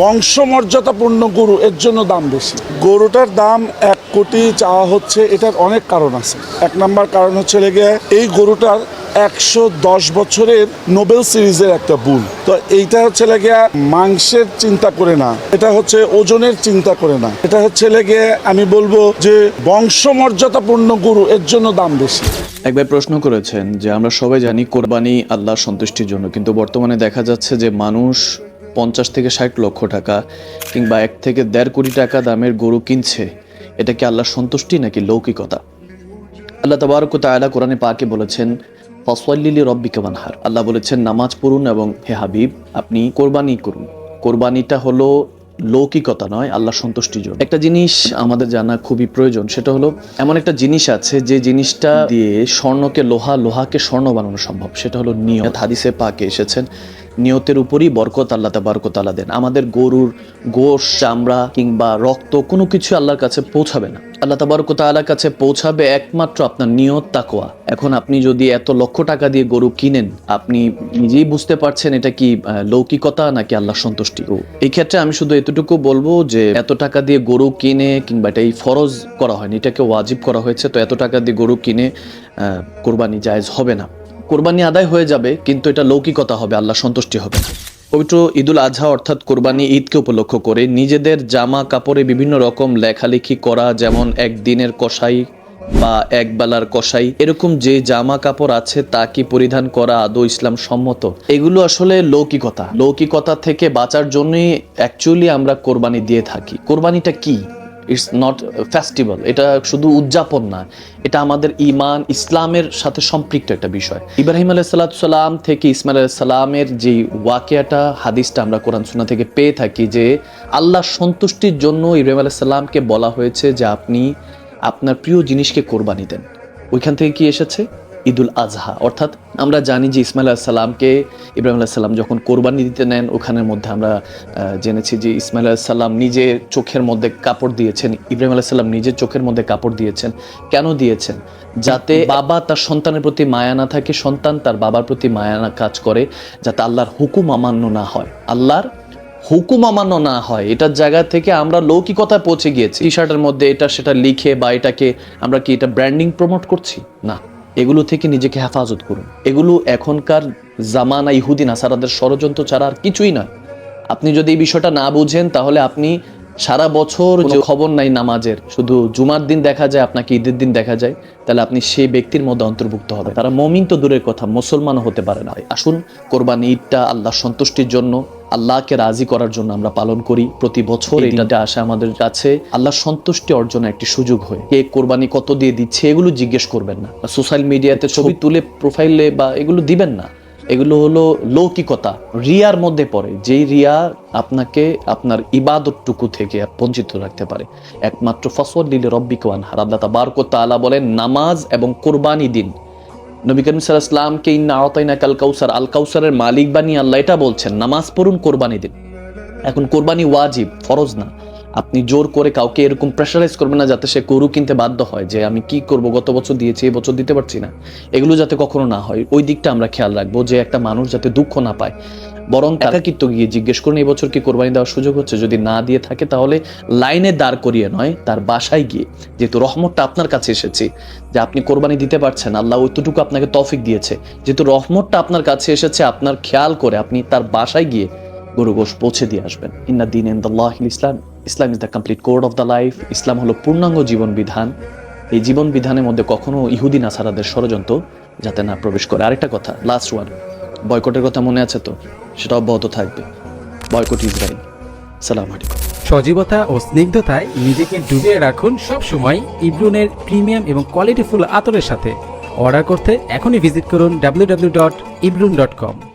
বংশমর্যাদাপূর্ণ গরু, এর জন্য দাম বেশি। গরুটার দাম এক কোটি চাওয়া হচ্ছে, এটার অনেক কারণ আছে। এক নাম্বার কারণ হচ্ছে লেগে এই গরুটার একশো দশ বছরের নোবেল সিরিজের একটা বুল তো এইটা হচ্ছে লেগে মাংসের চিন্তা করে না, এটা হচ্ছে ওজনের চিন্তা করে না। এটা হচ্ছে লেগে আমি বলব যে বংশমর্যাদাপূর্ণ গরু, এর জন্য দাম বেশি। একবার প্রশ্ন করেছেন যে, আমরা সবাই জানি কোরবানি আল্লাহ সন্তুষ্টির জন্য, কিন্তু বর্তমানে দেখা যাচ্ছে যে, মানুষ পঞ্চাশ থেকে ষাট লক্ষ টাকা কিংবা এক থেকে দেড় কোটি টাকা দামের গরু কিনছে, এটা কি আল্লাহর সন্তুষ্টি নাকি লৌকিকতা? আল্লাহ তাবারক তাআলা কোরআনে পাকে বলেছেন ফসওয়াল্লিলি রব্বিকা ওয়ানহার। আল্লাহ বলেছেন, নামাজ পড়ুন এবং হে হাবিব, আপনি কোরবানি করুন। কোরবানিটা হলো লৌকিকতা নয় আল্লাহ সন্তুষ্টির জন্য। একটা জিনিস আমাদের জানা খুবই প্রয়োজন, সেটা হলো এমন একটা জিনিস আছে যে জিনিসটা দিয়ে স্বর্ণকে লোহা, লোহাকে স্বর্ণ বানানো সম্ভব। সেটা হলো নিয়ত হাদিসে পাকে এসেছেন নিয়তের উপরই বরকত আল্লাহ তাবারকত আল্লাহ দেন। আমাদের গরুর গোশ, চামড়া কিংবা রক্ত কোনো কিছু আল্লাহর কাছে পৌঁছাবে না। আল্লাহ তাবারক তাআলার কাছে পৌঁছাবে একমাত্র আপনার নিয়ত তাকোয়া এখন আপনি যদি এত লক্ষ টাকা দিয়ে গরু কিনেন, আপনি নিজেই বুঝতে পারছেন এটা কি লৌকিকতা নাকি আল্লাহ সন্তুষ্টি? এই ক্ষেত্রে আমি শুধু এতটুকু বলব যে, এত টাকা দিয়ে গরু কিনে কিংবা এটা এই ফরজ করা হয়নি, এটাকে ওয়াজিব করা হয়েছে, তো এত টাকা দিয়ে গরু কিনে কোরবানি জায়েজ হবে না। কোরবানি আদায় হয়ে যাবে, কিন্তু এটা লৌকিকতা হবে, আল্লাহ সন্তুষ্টি হবে। না পবিত্র ঈদুল আজহা অর্থাৎ কোরবানি ঈদকে উপলক্ষ করে নিজেদের জামা কাপড়ে বিভিন্ন রকম লেখালেখি করা, যেমন একদিনের কষাই বা এক বেলার কষাই এরকম যে জামা কাপড় আছে তা কি পরিধান করা আদৌ ইসলাম সম্মত? এগুলো আসলে লৌকিকতা। লৌকিকতা থেকে বাঁচার জন্যই অ্যাকচুয়ালি আমরা কোরবানি দিয়ে থাকি। কোরবানিটা কি? ইটস নট ফেস্টিভ্যাল এটা শুধু উদযাপন না, এটা আমাদের ইমান ইসলামের সাথে সম্পৃক্ত একটা বিষয়। ইব্রাহিম আলাইসাল্লাম থেকে ইসমাইল আলাইসাল্লামের যে ওয়াকিয়াটা, হাদিসটা আমরা কোরআন সুন্না থেকে পেয়ে থাকি যে আল্লাহ সন্তুষ্টির জন্য ইব্রাহিম আলাইসাল্লামকে বলা হয়েছে যে আপনি আপনার প্রিয় জিনিসকে কোরবানি দেন। ওইখান থেকে কি এসেছে? ঈদুল আজহা। অর্থাৎ আমরা জানি যে ইসমাইল সাল্লামকে ইব্রাহিম আলাহ সাল্লাম যখন কোরবানি দিতে নেন, ওখানের মধ্যে আমরা জেনেছি যে ইসমাইল সাল্লাম নিজে চোখের মধ্যে কাপড় দিয়েছেন, ইব্রাহিম আলাহ সাল্লাম নিজের চোখের মধ্যে কাপড় দিয়েছেন। কেন দিয়েছেন? যাতে বাবা তার সন্তানের প্রতি মায়া না থাকে, সন্তান তার বাবার প্রতি মায়া না কাজ করে, যাতে আল্লাহর হুকুম অমান্য না হয়। আল্লাহর হুকুম অমান্য না হয়, এটার জায়গা থেকে আমরা লৌকিকতায় পৌঁছে গিয়েছি। টি শার্টের মধ্যে এটা সেটা লিখে বা এটাকে আমরা কি এটা ব্র্যান্ডিং প্রমোট করছি? না। এগুলো থেকে নিজেকে হেফাজত করুন। এগুলো এখনকার জামানা ইহুদি নাসারাদের ষড়যন্ত্র ছাড়া আর কিছুই নয়। আপনি যদি এই বিষয়টা না বুঝেন তাহলে আপনি সারা বছর যে খবর নাই নামাজের শুধু জুমার দিন দেখা যায় আপনাকে ঈদের দিন দেখা যায় তাহলে আপনি সেই ব্যক্তির মধ্যে অন্তর্ভুক্ত হবে তারা মমিন তো দূরের কথা মুসলমানও হতে পারে না। আসুন কোরবানি ঈদটা আল্লাহ সন্তুষ্টির জন্য আল্লাহকে রাজি করার জন্য আমরা পালন করি। প্রতি বছর এটাতে আসে আমাদের কাছে। আল্লাহ সন্তুষ্টি অর্জনের একটি সুযোগ হয়ে। কে কোরবানি কত দিয়ে দিচ্ছে এগুলো জিজ্ঞেস করবেন না। সোশ্যাল মিডিয়াতে ছবি তুলে প্রোফাইলে বা এগুলো দিবেন না। এগুলো হলো লৌকিকতা। রিয়ার মধ্যে পড়ে। যেই রিয়া আপনাকে আপনার ইবাদতটুকু থেকে বঞ্চিত রাখতে পারে। একমাত্র ফসল দিলে রব্বিকান হারাল্লাহ তাবারক তাআলা বলেন নামাজ এবং কোরবানি দিন। নবী করিম সাল্লামকে ইন্না আওতাইনা কাল কাউসার, আল কাউসারের মালিক বানিয়ে আল্লাহ, এটা বলছেন, নামাজ পড়ুন, কোরবানি দিন। এখন কোরবানি ওয়াজিব, ফরজ না। আপনি জোর করে কাউকে এরকম প্রেশারাইজ করবেন না যাতে সে গরু কিনতে বাধ্য হয় যে আমি কি করব, গত বছর দিয়েছি, এই বছর দিতে পারছি না। এগুলো যাতে কখনো না হয়। ওই দিকটা আমরা খেয়াল রাখব যে একটা মানুষ যাতে দুঃখ না পায়। বরং একাকিত্ব গিয়ে জিজ্ঞেস করুন এই বছর কি কোরবানি দেওয়ার সুযোগ হচ্ছে? যদি না দিয়ে থাকে তাহলে লাইনে দাঁড় করিয়ে নয় তার বাসায় গিয়ে। যেহেতু রহমতটা আপনার কাছে এসেছে যে আপনি কোরবানি দিতে পারছেন আল্লাহ ওইটুকু আপনাকে তৌফিক দিয়েছে। যেহেতু রহমতটা আপনার কাছে এসেছে আপনার খেয়াল করে আপনি তার বাসায় গিয়ে গরু গোশ পৌঁছে দিয়ে আসবেন। ইন্না দিন ইন দ্লাহ ইসলাম। Islam is the complete code of the life. ইসলাম হলো পূর্ণাঙ্গ জীবন বিধান। এই জীবন বিধানের মধ্যে কখনো ইহুদি নাসারাদের ষড়যন্ত্র যাতে না প্রবেশ করে। আরেকটা কথা লাস্ট ওয়ান বয়কটের কথা মনে আছে তো? সেটা অব্যাহত থাকবে। Boycott Israel. সালাম আলাইকুম। সজীবতা ও স্নিগ্ধতায় নিজেকে ডুবিয়ে রাখুন সব সময় ইব্রুনের প্রিমিয়াম এবং কোয়ালিটিফুল আতরের সাথে। অর্ডার করতে এখনই ভিজিট করুন www.ibrun.com